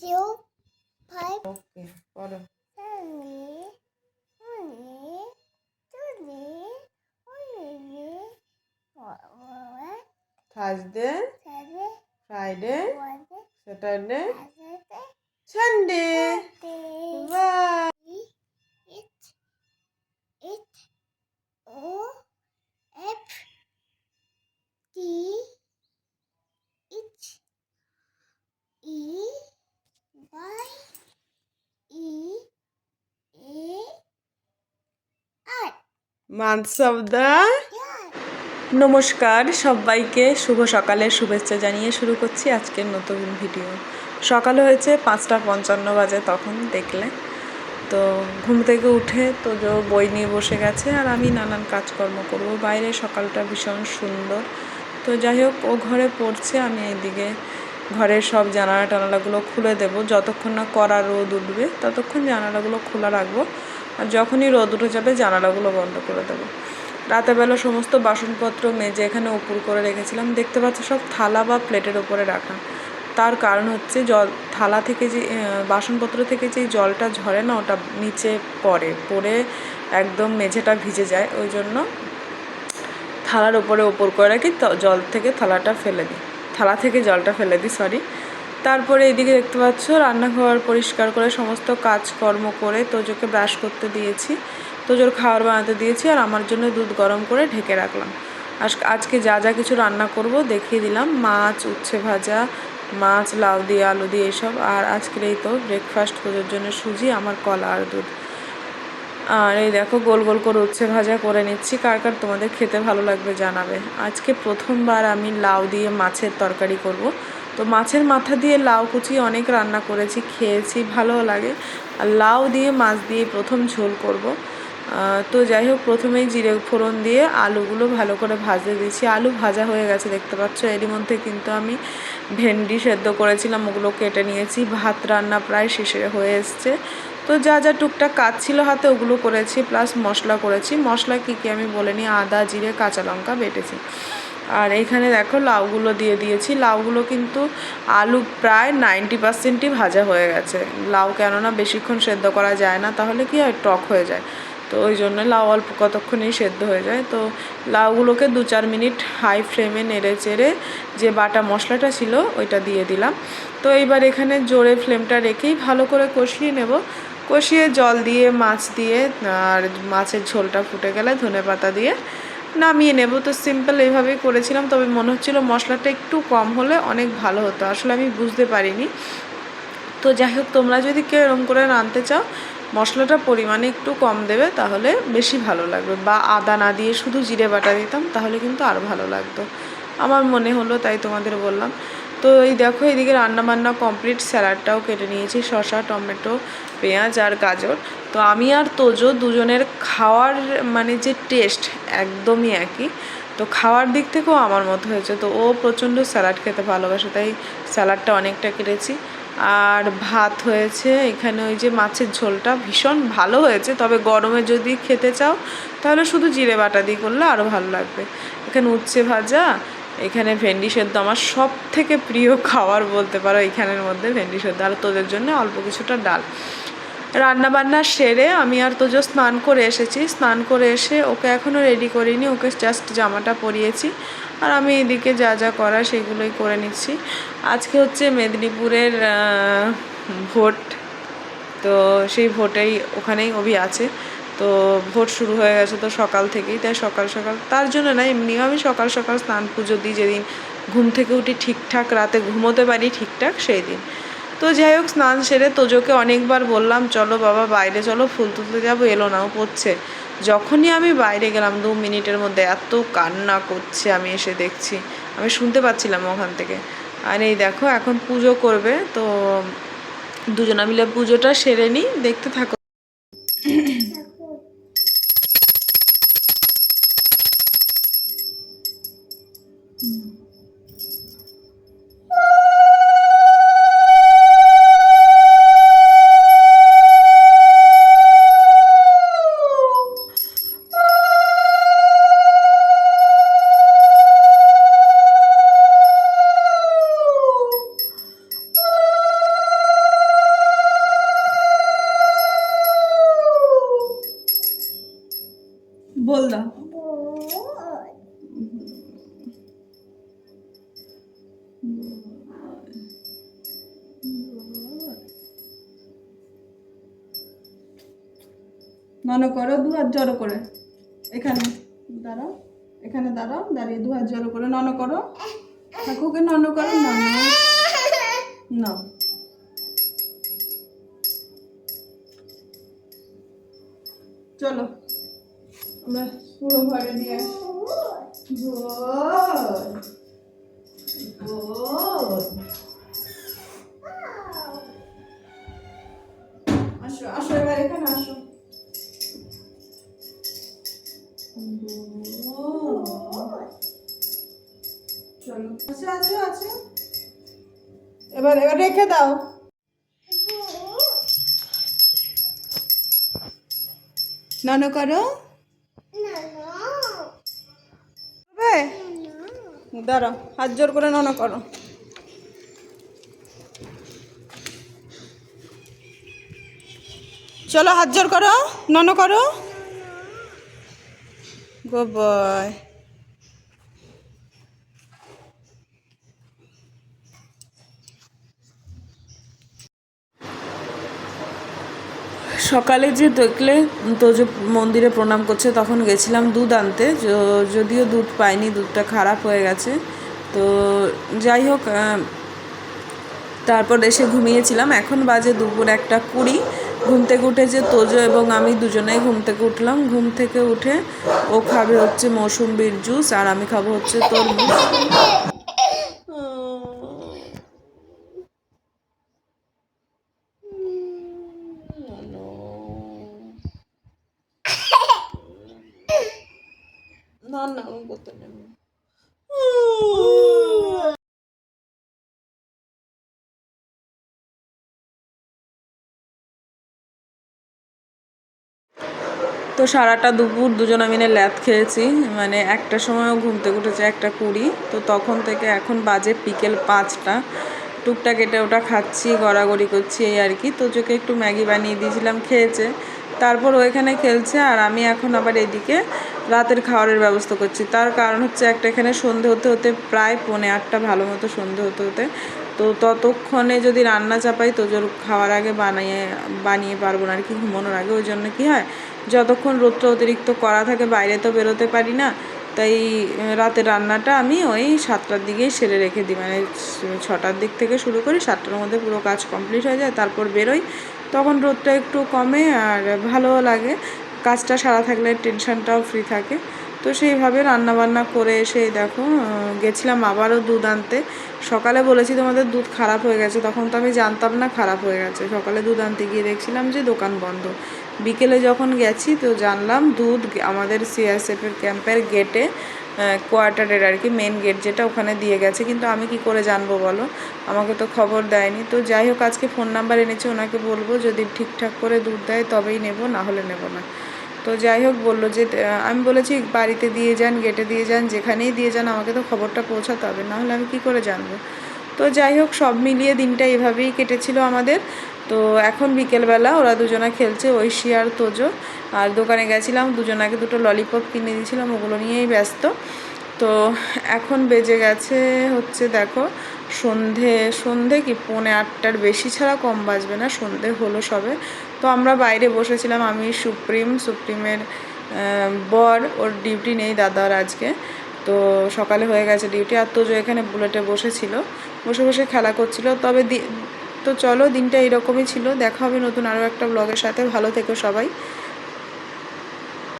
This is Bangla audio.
two, five, ওকে পড়ো Thursday Friday Saturday Saturday, Sunday months of the নমস্কার, সবাইকে শুভ সকালের শুভেচ্ছা জানিয়ে শুরু করছি আজকের নতুন ভিডিও। সকাল হয়েছে পাঁচটা পঞ্চান্ন বাজে তখন দেখলে। তো ঘুম থেকে উঠে তো যে বই নিয়ে বসে গেছে আর আমি নানান কাজকর্ম করব। বাইরে সকালটা ভীষণ সুন্দর। তো যাই হোক, ও ঘরে পড়ছে, আমি এইদিকে ঘরের সব জানালা টানালাগুলো খুলে দেবো। যতক্ষণ না কড়া রোদ উঠবে, ততক্ষণ জানালাগুলো খোলা রাখব। আর যখনই রোদ উঠে যাবে, জানালাগুলো বন্ধ করে দেবো। রাতেরবেলা সমস্ত বাসনপত্র মেজে এখানে উপর করে রেখেছিলাম। দেখতে পাচ্ছ, সব থালা বা প্লেটের ওপরে রাখা। তার কারণ হচ্ছে, জল, থালা থেকে যে বাসনপত্র থেকে যে জলটা ঝরে না, ওটা নিচে পড়ে পড়ে একদম মেঝেটা ভিজে যায়। ওই জন্য থালার ওপরে ওপর করে রাখি জল থেকে থালাটা ফেলে দিই। থালা থেকে জলটা ফেলে দিই সরি তারপরে এইদিকে দেখতে পাচ্ছ, রান্নাঘর পরিষ্কার করে সমস্ত কাজকর্ম করে তোজোকে ব্রাশ করতে দিয়েছি। তোজোর খাবার বানাতে দিয়েছি আর আমার জন্য দুধ গরম করে ঢেকে রাখলাম। আজ- আজকে যা যা কিছু রান্না করব দেখিয়ে দিলাম। মাছ, উচ্ছে ভাজা, মাছ, লাউ দিয়ে, আলু দিয়ে এসব। আর আজকের এই তো ব্রেকফাস্ট তোজোর জন্য সুজি, আমার কলা আর দুধ। আর এই দেখো, গোল গোল করে উচ্ছে ভাজা করে নিচ্ছি। কার কার তোমাদের খেতে ভালো লাগবে জানাবে। আজকে প্রথমবার আমি লাউ দিয়ে মাছের তরকারি করব। তো মাছের মাথা দিয়ে লাউ কুচি অনেক রান্না করেছি, খেয়েছি, ভালোও লাগে। আর লাউ দিয়ে, মাছ দিয়ে প্রথম ঝোল করব। তো যাই হোক, প্রথমেই জিরে ফোড়ন দিয়ে আলুগুলো ভালো করে ভাজতে দিয়েছি। আলু ভাজা হয়ে গেছে, দেখতে পাচ্ছ? এরই মধ্যে কিন্তু আমি ভেন্ডি সেদ্ধ করেছিলাম, ওগুলো কেটে নিয়েছি। ভাত রান্না প্রায় শেষে হয়ে এসছে। তো যা যা টুকটাক কাজ ছিল হাতে, ওগুলো করেছি, প্লাস মশলা করেছি। মশলা কী কী আমি বলে নিই আদা, জিরে, কাঁচা লঙ্কা বেটেছি। আর এইখানে দেখো লাউগুলো দিয়ে দিয়েছি। লাউগুলো কিন্তু আলু প্রায় নাইনটি পার্সেন্টই ভাজা হয়ে গেছে। লাউ কেননা বেশিক্ষণ সেদ্ধ করা যায় না, তাহলে কি হয়? টক হয়ে যায়। তো ওই জন্য লাউ অল্প কতক্ষণেই সেদ্ধ হয়ে যায়। তো লাউগুলোকে দু চার মিনিট হাই ফ্লেমে নেড়ে চেড়ে যে বাটা মশলাটা ছিল ওইটা দিয়ে দিলাম। তো এইবার এখানে জোরে ফ্লেমটা রেখেই ভালো করে কষিয়ে নেব। কষিয়ে জল দিয়ে, মাছ দিয়ে, আর মাছের ঝোলটা ফুটে গেলে ধনে পাতা দিয়ে নামিয়ে নেব। তো সিম্পল এইভাবেই করেছিলাম। তবে মনে হচ্ছিল মশলাটা একটু কম হলে অনেক ভালো হতো। আসলে আমি বুঝতে পারিনি। তো যাই হোক, তোমরা যদি কেউ এরকম করে রাঁধতে চাও, মশলাটা পরিমাণে একটু কম দেবে, তাহলে বেশি ভালো লাগবে। বা আদা না দিয়ে শুধু জিরে বাটা দিতাম, তাহলে কিন্তু আর ভালো লাগতো। আমার মনে হলো, তাই তোমাদের বললাম। তো এই দেখো, এদিকে রান্না বান্না কমপ্লিট স্যালাডটাও কেটে নিয়েছি, শসা, টমেটো, পেঁয়াজ আর গাজর। তো আমি আর তোজো দুজনের খাওয়ার মানে যে টেস্ট একদমই একই। তো খাওয়ার দিক থেকেও আমার মতো হয়েছে। তো ও প্রচণ্ড স্যালাড খেতে ভালোবাসে, তাই স্যালাডটা অনেকটা কেটেছি। আর ভাত হয়েছে, এখানে ওই যে মাছের ঝোলটা ভীষণ ভালো হয়েছে। তবে গরমে যদি খেতে চাও, তাহলে শুধু জিরে বাটা দিয়ে করলে আরও ভালো লাগবে। এখানে উচ্ছে ভাজা এখানে ভেন্ডি সেদ্ধ আমার সব থেকে প্রিয় খাবার বলতে পারো এখানের মধ্যে ভেন্ডি সেদ্ধ। আর তোদের জন্য অল্প কিছুটা ডাল। রান্না বান্না সেরে আমি আর তোজো স্নান করে এসেছি। স্নান করে এসে ওকে এখনও রেডি করিনি, ওকে জাস্ট জামাটা পরিয়েছি। আর আমি এদিকে যা যা করা সেগুলোই করে নিচ্ছি। আজকে হচ্ছে মেদিনীপুরের ভোট। তো সেই ভোটেই ওখানেই অভি আছে। তো ভোট শুরু হয়ে গেছে তো সকাল থেকেই, তাই সকাল সকাল, তার জন্য না এমনিও আমি সকাল সকাল স্নান পুজো দিই যেদিন ঘুম থেকে উঠি ঠিকঠাক, রাতে ঘুমোতে পারি ঠিকঠাক সেই দিন তো যাই হোক, স্নান সেরে তোজোকে অনেকবার বললাম, চলো বাবা, বাইরে চলো, ফুল তুলতে যাব, এলো না, ও পড়ছে। যখনই আমি বাইরে গেলাম, দু মিনিটের মধ্যে এত কান্না করছে, আমি এসে দেখছি, আমি শুনতে পাচ্ছিলাম ওখান থেকে। আর এই দেখো, এখন পুজো করবে, তো দুজনা মিলে পুজোটা সেরে নিই, দেখতে থাকো। নন করো দু হাত জড়ো করে। এখানে দাঁড়াও এখানে দাঁড়াও, দাঁড়িয়ে দু হাত জড়ো করে নন করো। ঠাকুরকে নন করো, নন না চলো, আমরা পুরো ঘরে দিয়ে আসো আসো, এবার এখানে আসো। চলো আছে এবার এবার রেখে দাও। নন, করো? দাঁড়াও, হাত জোর করে নন, করো। চলো, হাত জোর করো। নন, করো। গো বয় সকালে যে দেখলে তো যে মন্দিরে প্রণাম করছে, তখন গেছিলাম দুধ আনতে। যদিও দুধ পাইনি, দুধটা খারাপ হয়ে গেছে। তো যাই হোক তারপর এসে ঘুমিয়েছিলাম। এখন বাজে দুপুর একটা কুড়ি। ঘুম থেকে উঠে যে তোজো এবং আমি দুজনেই ঘুম থেকে উঠলাম। ঘুম থেকে উঠে ও খাবে হচ্ছে মৌসুম্বির জুস আর আমি খাব হচ্ছে তরমুজ। না না করতে তো সারাটা দুপুর দুজনে মিলে ল্যাদ খেয়েছি। মানে একটা সময়ও ঘুম থেকে উঠেছে একটা কুড়ি। তো তখন থেকে এখন বাজে বিকেল পাঁচটা। টুকটা কেটে ওটা খাচ্ছি, গড়াগড়ি করছি, এই আর কি। তো চোখে একটু ম্যাগি বানিয়ে দিয়েছিলাম, খেয়েছে। তারপর ওইখানে খেলছে আর আমি এখন আবার এদিকে রাতের খাওয়ারের ব্যবস্থা করছি। তার কারণ হচ্ছে একটা এখানে সন্ধে হতে হতে প্রায় পৌনে আটটা ভালো মতো সন্ধে হতে হতে। তো ততক্ষণে যদি রান্না চাপাই তো জোর খাওয়ার আগে বানিয়ে বানিয়ে পারব না আর কি, ঘুমানোর আগে। ওই জন্য কি হয় যতক্ষণ রোদটা অতিরিক্ত করা থাকে, বাইরে তো বেরোতে পারি না। তাই রাতের রান্নাটা আমি ওই সাতটার দিকেই সেরে রেখে দিই। মানে ছটার দিক থেকে শুরু করি, সাতটার মধ্যে পুরো কাজ কমপ্লিট হয়ে যায়, তারপর বেরোই। তখন রোদটা একটু কমে আর ভালোও লাগে। কাজটা সারা থাকলে টেনশনটাও ফ্রি থাকে। তো সেইভাবে রান্না বান্না করে এসে দেখো গেছিলাম আবারও দুধ আনতে। সকালে বলেছি তোমাদের দুধ খারাপ হয়ে গেছে, তখন তো আমি জানতাম না খারাপ হয়ে গেছে। সকালে দুধ আনতে গিয়ে দেখছিলাম যে দোকান বন্ধ। বিকেলে যখন গেছি তো জানলাম দুধ আমাদের সিআরএসএফের ক্যাম্পের গেটে কোয়ার্টারের আর কি মেন গেট যেটা ওখানে দিয়ে গেছে। কিন্তু আমি কি করে জানব বলো? আমাকে তো খবর দেয়নি। তো যাই হোক, আজকে ফোন নাম্বার এনেছি, ওনাকে বলব যদি ঠিকঠাক করে দুধ দেয় তবেই নেব, না হলে নেব না। তো যাই হোক, বলল যে আমি বলেছি বাড়িতে দিয়ে যান, গেটে দিয়ে যান, যেখানেই দিয়ে যান, আমাকে তো খবরটা পৌঁছাতে হবে। না হলে আমি কি করে জানব? তো যাই হোক, সব মিলিয়ে দিনটা এভাবেই কেটেছিল আমাদের। তো এখন বিকেলবেলা ওরা দুজনা খেলছে, ঐশী আর তোজো। আর দোকানে গেছিলাম, দুজনাকে দুটো ললিপপ কিনে দিয়েছিলাম, ওগুলো নিয়েই ব্যস্ত। তো এখন বেজে গেছে হচ্ছে দেখো, সন্ধে সন্ধে কি পৌনে আটটার বেশি ছাড়া কম বাজবে না, সন্ধে হলো সবে। তো আমরা বাইরে বসেছিলাম, আমি সুপ্রিম, সুপ্রিমের বর, ওর ডিউটি নেই দাদার আজকে। তো সকালে হয়ে গেছে ডিউটি। আর তোজো এখানে বুলেটে বসেছিল, বসে বসে খেলা করছিল। তবে তো চলো দিনটা এরকমই ছিল। দেখা হবে নতুন আরও একটা ব্লগের সাথে। ভালো থেকো সবাই।